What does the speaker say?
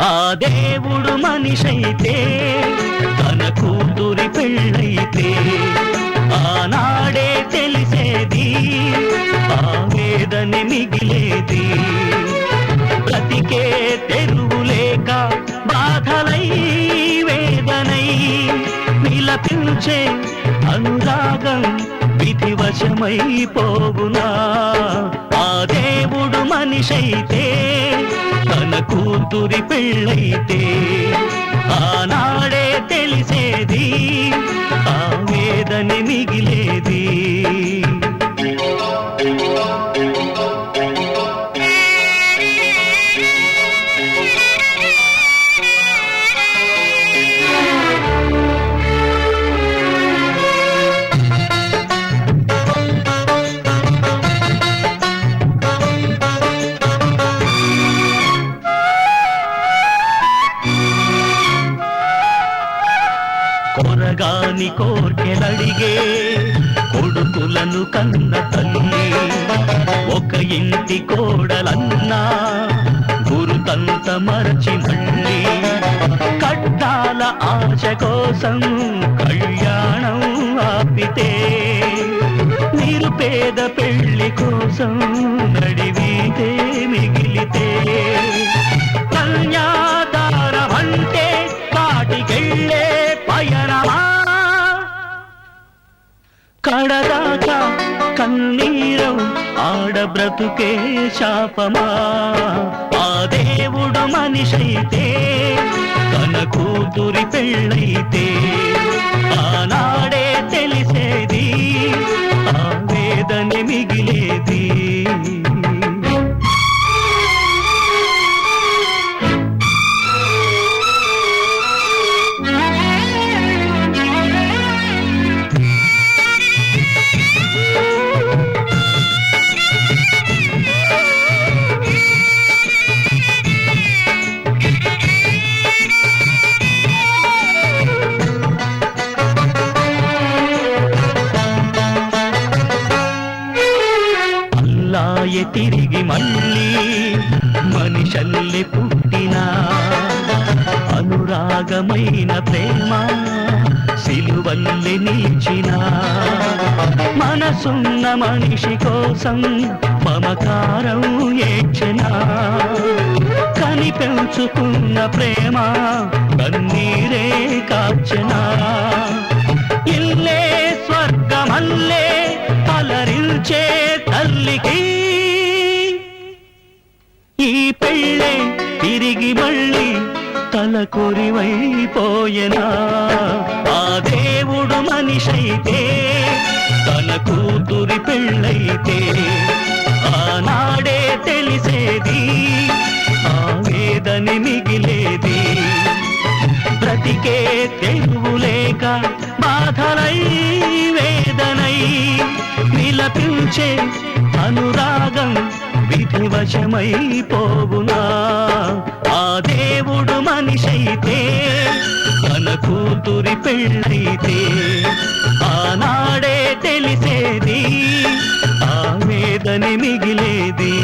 ఆ దేవుడు మనిషైతే తన కూతురి పెళ్ళైతే ఆనాడే తెలిసేది ఆ వేదని మిగిలేది. విలపించే అనురాగం విధివశమైపోవునా? ఆ దేవుడు మనిషైతే తన కూతురి పెళ్ళైతే ఆనాడే తెలిసేది ఆ వేదని మిగిలేది. కొరగాని కోర్కెలడిగే కొడుకులను కన్న తల్లి ఒక ఇంటి కోడలన్నా గురుతంత మరచి మళ్ళీ. కట్టాల ఆశ కోసం కళ్యాణం ఆపితే నిరుపేద పెళ్ళి కోసం నడివితే మిగిలితే. కన్యాదారమంటే కాటికెళ్ళే కడదాకా కన్నీరం ఆడ బ్రతుకే శాపమా? ఆ దేవుడు మనిషైతే తన కూతురి పెళ్ళైతే ఆనాడే తెలిసేది ఆ వేదని మిగిలేది. తిరిగి తిరిగి మళ్ళీ మనిషల్లె పుట్టినా అనురాగమైన ప్రేమ సిలువల్లె నిలిచిన మనసున్న మనిషి కోసం మమకారం ఏడ్చెనా కని పెంచుకున్న ప్రేమ కన్నీరే కాచెనా ఇల్లే స్వర్గమల్లే తల కొరివైపోయెనా? ఆ దేవుడు మనిషైతే తన కూతురి పెళ్ళైతే ఆనాడే తెలిసేది ఆ వేదని మిగిలేది. బ్రతికే తెరువు లేక బాధలై వేదనై విలపించే అనురాగం విధివశమైపోవునా? ఆ దేవుడు మనిషైతే తన కూతురి పెళ్ళైతే ఆనాడే తెలిసేది ఆ వేదని మిగిలేది.